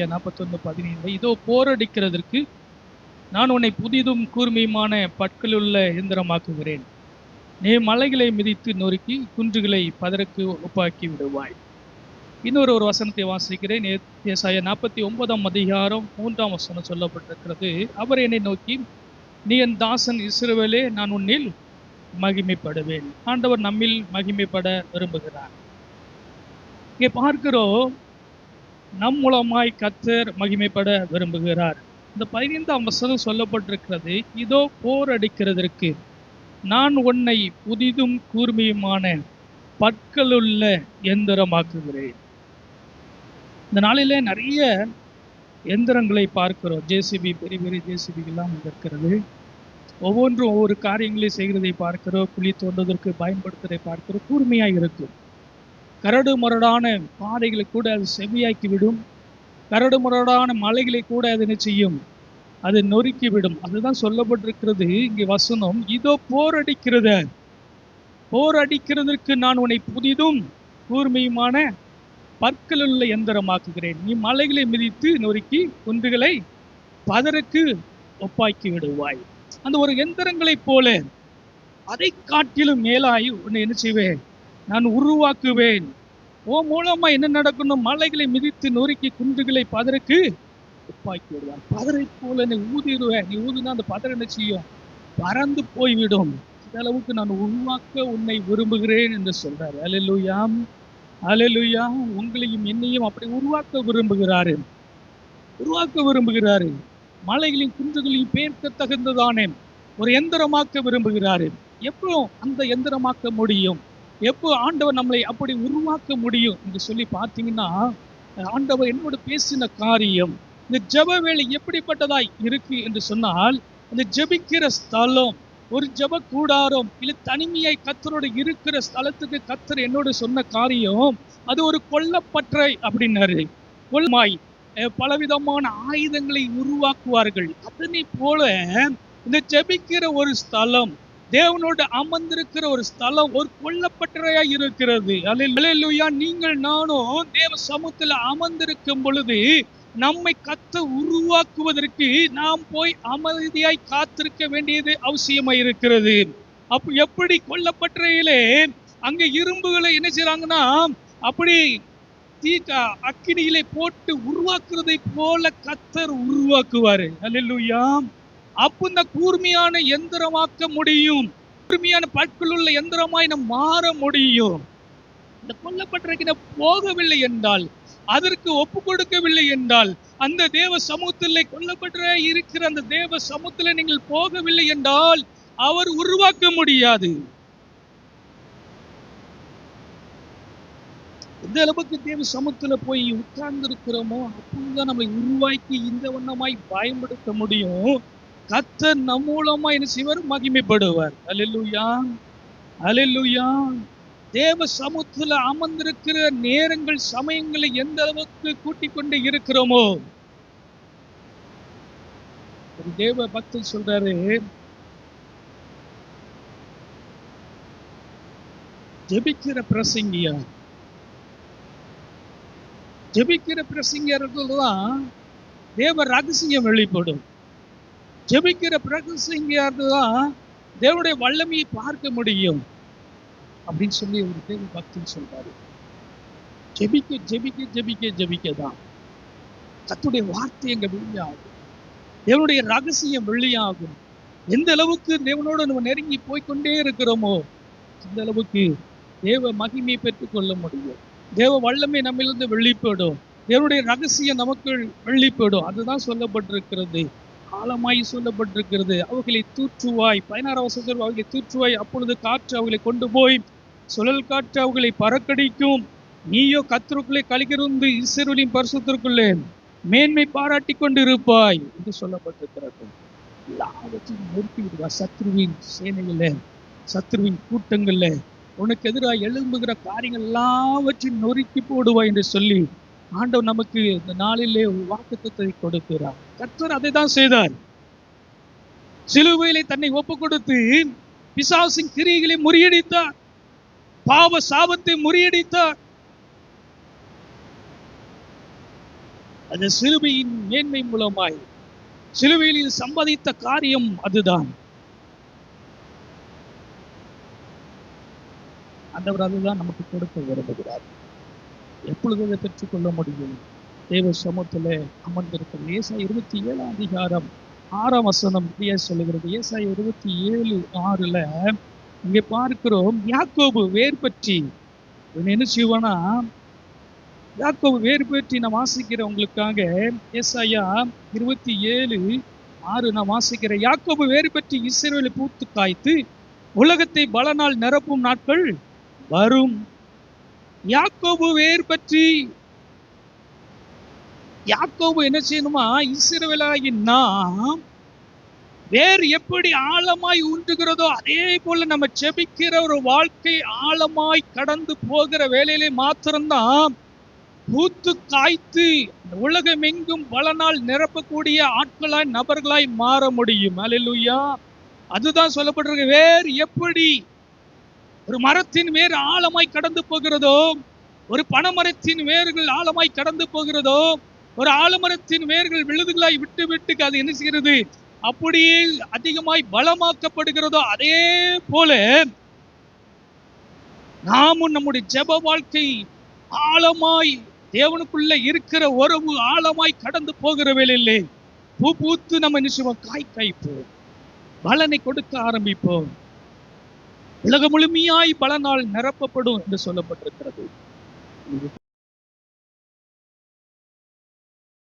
ஏசாயா நாற்பத்தொன்று பதினைந்து. இதோ போரடிக்கிறதற்கு நான் உன்னை புதிதும் கூர்மையுமான பற்களுள்ள எந்திரமாக்குகிறேன் நீ மலைகளை மிதித்து நொறுக்கி குன்றுகளை பதற்கு ஒப்பாக்கி விடுவாய். இன்னொரு ஒரு வசனத்தை வாசிக்கிறேன். ஏசாய நாற்பத்தி ஒன்பதாம் அதிகாரம் மூன்றாம் வசனம் சொல்லப்பட்டிருக்கிறது. அவர் என்னை நோக்கி நீ என் தாசன் இஸ்ரவேலே நான் உன்னில் மகிமைப்படுவேன். ஆண்டவர் நம்மில் மகிமைப்பட விரும்புகிறார். இங்கே பார்க்கிறோம் நம் மூலமாய் கத்தர் மகிமைப்பட விரும்புகிறார். இந்த பதினைந்தாம் வசனம் சொல்லப்பட்டிருக்கிறது இதோ போர் அடிக்கிறதற்கு. நான் உன்னை புதிதும் கூர்மையுமான பற்களுள்ள எந்திரமாக்குகிறேன். இந்த நாளிலே நிறைய எந்திரங்களை பார்க்கிறோம். ஜேசிபி பெரிய பெரிய ஜேசிபிகள்லாம் இருக்கிறது ஒவ்வொன்றும் ஒவ்வொரு காரியங்களை செய்கிறதை பார்க்கிறோம். குழி தோண்டுவதற்கு பயன்படுத்துவதை பார்க்கிறோம். கூர்மையாக இருக்கும். கரடு முரடான பாதைகளை கூட அது செவியாக்கி விடும் கரடு முரடான மலைகளை கூட அது என்ன செய்யும்? அது நொறுக்கி விடும் அதுதான் சொல்லப்பட்டிருக்கிறது இங்கே வசனம். இதோ போரடிக்கிறத போரடிக்கிறதற்கு நான் உன்னை புதிதும் கூர்மையுமான பற்களுள்ள எந்திரமாக்குகிறேன். நீ மலைகளை மிதித்து நொறுக்கி குன்றுகளை பதருக்கு ஒப்பாக்கி விடுவாய் அந்த ஒரு எந்திரங்களைப் போல அதை காட்டிலும் மேலாய் உன்னை என்ன செய்வேன்? நான் உருவாக்குவேன். ஓ மூலமா என்ன நடக்கணும்? மலைகளை மிதித்து நொறுக்கி குண்டுகளை பதருக்கு துப்பாக்கி விடுவான். பதரை போல நீ ஊதிடுவேன். நீ ஊதுனா அந்த பதற என்ன செய்யும்? பறந்து போய்விடும். அளவுக்கு நான் உருவாக்க உன்னை விரும்புகிறேன் என்று சொல்றார். அலலுயாம் அலலுயா உங்களையும் என்னையும் அப்படி உருவாக்க விரும்புகிறாரு. உருவாக்க விரும்புகிறாரு. மலைகளின் குன்றுகளையும் பேர்க்க தகுந்ததானே. ஒரு எந்திரமாக்க விரும்புகிறாரு. எப்போ அந்த எந்திரமாக்க முடியும்? எப்போ ஆண்டவர் நம்மளை அப்படி உருவாக்க முடியும் என்று சொல்லி பார்த்தீங்கன்னா ஆண்டவர் என்னோடு பேசின காரியம் இந்த ஜப வேலை எப்படிப்பட்டதாய் இருக்கு என்று சொன்னால் அந்த ஜெபிக்கிற ஸ்தலம் ஒரு ஜெப கூடாரம் இல்லை தனிமையாய் கத்தரோடு இருக்கிற ஸ்தலத்துக்கு கத்தர் என்னோடு சொன்ன காரியம் அது ஒரு கொல்லப்பற்றை அப்படின்னாரு. கொல்மாய் பலவிதமான ஆயுதங்களை உருவாக்குவார்கள். அதனை போல இந்த ஜெபிக்கிற ஒரு ஸ்தலம் தேவனோடு அமர்ந்திருக்கிற ஒரு ஸ்தலம் ஒரு கொல்லப்பட்டறையா இருக்கிறது. அலையா நீங்கள் நானும் தேவ சமூகத்துல அமர்ந்திருக்கும் பொழுது நம்மை கத்த உருவாக்குவதற்கு நாம் போய் அமைதியாய் காத்திருக்க வேண்டியது அவசியமா இருக்கிறது. அப்ப எப்படி கொல்லப்பட்டறையிலே அங்க இரும்புகளை என்ன செய்யறாங்கன்னா அப்படி தீ அக்கினியிலே போட்டு உருவாக்குறதை போல கத்தர் உருவாக்குவாரு. அல்லேலூயா. அப்ப இந்த கூர்மையான எந்திரமாக்க முடியும். கூர்மையான பற்களுள்ள எந்திரமாய் நம் மாற முடியும். இந்த கொல்லப்பட்டிருக்கிற போகவில்லை என்றால் அதற்கு ஒப்பு கொடுக்கவில்லை என்றால் அந்த தேவ சமூகத்தில் கொல்லப்பட்ட இருக்கிற அந்த தேவ சமூகத்தில் நீங்கள் போகவில்லை என்றால் அவர் உருவாக்க முடியாது. எந்த அளவுக்கு தேவ சமூகத்துல போய் உட்கார்ந்து இருக்கிறோமோ அப்பொழுதுதான் நம்மை உருவாக்கி இந்த வண்ணமாய் பயன்படுத்த முடியும். கத்த நம் மூலமா என்ன செய்வார்? மகிமைப்படுவார். அல்லேலூயா அல்லேலூயா தேவ சமூகத்தில் அமர்ந்திருக்கிற நேரங்கள் சமயங்களை எந்த அளவுக்கு கூட்டிக் கொண்டு இருக்கிறோமோ ஒரு தேவ பக்தன் சொல்றாரு ஜெபிக்கிற பிரசங்கியா? ஜெபிக்கிற பிரசங்கியர்கள் தான் தேவ ரகசியம் வெளிப்படும். ஜெபிக்கிற பிரசங்கியார் தான் தேவனுடைய வல்லமையை பார்க்க முடியும் அப்படின்னு சொல்லி ஒரு தேவ பக்தன் சொல்றாரு. ஜெபிக்க ஜெபிக்க ஜெபிக்க ஜெபிக்க தான் கத்துடைய வார்த்தை எங்க வெளியாகும். தேவனுடைய ரகசியம் வெளியாகும். எந்த அளவுக்கு தேவனோட நம்ம நெருங்கி போய்க்கொண்டே இருக்கிறோமோ அந்த அளவுக்கு தேவ மகிமை பெற்றுக்கொள்ள முடியும். தேவ வல்லமை நம்மிலிருந்து வெளிப்படும். தேவனுடைய ரகசியம் நமக்கு வெளிப்படும். அதுதான் சொல்லப்பட்டிருக்கிறது. ஆழமாய் சொல்லப்பட்டிருக்கிறது அவர்களை தூற்றுவாய். பதினாறு வருஷத்தில் அவர்களை தூற்றுவாய். அப்பொழுது காற்று அவர்களை கொண்டு போய் சுழல் காற்று அவர்களை பறக்கடிக்கும். நீயோ கத்தருக்குள்ளே கலிகிருந்து இஸ்ரவேலின் பரிசுத்திற்குள்ளே மேன்மை பாராட்டி கொண்டு இருப்பாய் என்று சொல்லப்பட்டிருக்கிறது. எல்லாவற்றையும் நிறுத்தி சத்ருவின் சேனையில் சத்ருவின் கூட்டங்கள்ல உனக்கு எதிராக எழும்புகிற காரியங்கள் எல்லாவற்றையும் நொறுக்கி போடுவாய் என்று சொல்லி ஆண்டவர் நமக்கு இந்த நாளிலே ஒரு வாக்குத்தத்தை கொடுக்கிறார். கர்த்தர் அதை தான் செய்தார். சிலுவையிலே தன்னை ஒப்பு கொடுத்து பிசாசின் கிரியைகளை முறியடித்தார். பாவ சாபத்தை முறியடித்தார். அந்த சிலுவையின் மேன்மை மூலமாய் சிலுவையில் சம்பாதித்த காரியம் அதுதான். அந்தவர் அதுதான் நமக்கு கொடுக்க விரும்புகிறார். எப்பொழுது அதை பெற்றுக்கொள்ள முடியும்? தேவ சமூகத்தில் அமர்ந்திருக்கும் ஏசா இருபத்தி ஏழாம் அதிகாரம் ஆறாம் வசனம் இப்படியே சொல்லுகிறது. ஏசா இருபத்தி ஏழு ஆறுல இங்கே பார்க்கிறோம் யாக்கோபு வேர் பற்றி. என்ன செய்வானா? யாக்கோபு வேறு பற்றி நான் வாசிக்கிறவங்களுக்காக ஏசாயா இருபத்தி ஏழு ஆறு நான் வாசிக்கிறேன் யாக்கோபு வேறு பற்றி இஸ்ரவேலை பூத்து காய்த்து உலகத்தை பலனால் நிரப்பும் நாட்கள் வரும். யாக்கோபு வேர் பற்றி யாக்கோபு என்ன செய்யணுமா? இஸ்ரவேலாகி நாம் வேர் எப்படி ஆழமாய் ஊன்றுகிறதோ அதே போல நம்ம செபிக்கிற ஒரு வாழ்க்கை ஆழமாய் கடந்து போகிற வேலையிலே மாத்திரம்தான் பூத்து காய்த்து உலகமெங்கும் உலகம் எங்கும் பலனால் நிரப்பக்கூடிய ஆட்களாய் நபர்களாய் மாற முடியும். அல்லேலூயா அதுதான் சொல்லப்பட்டிருக்கு. வேர் எப்படி ஒரு மரத்தின் வேர் ஆழமாய் கடந்து போகிறதோ ஒரு பனைமரத்தின் வேர்கள் ஆழமாய் கடந்து போகிறதோ ஒரு ஆலமரத்தின் வேர்கள் விழுதுகளாய் விட்டு விட்டு அது என்ன செய்கிறது? அப்படியே அதிகமாய் பலமாக்கப்படுகிறதோ அதே போல நாமும் நம்முடைய ஜெப வாழ்க்கை ஆழமாய் தேவனுக்குள்ள இருக்கிற உறவு ஆழமாய் கடந்து போகிற வேலையிலே பூ பூத்து நம்ம நிச்சயம் காய் காய்ப்போம். பலனை கொடுக்க ஆரம்பிப்போம். உலகம் முழுமையாய் பல நாள் நிரப்பப்படும் என்று சொல்லப்பட்டிருக்கிறது.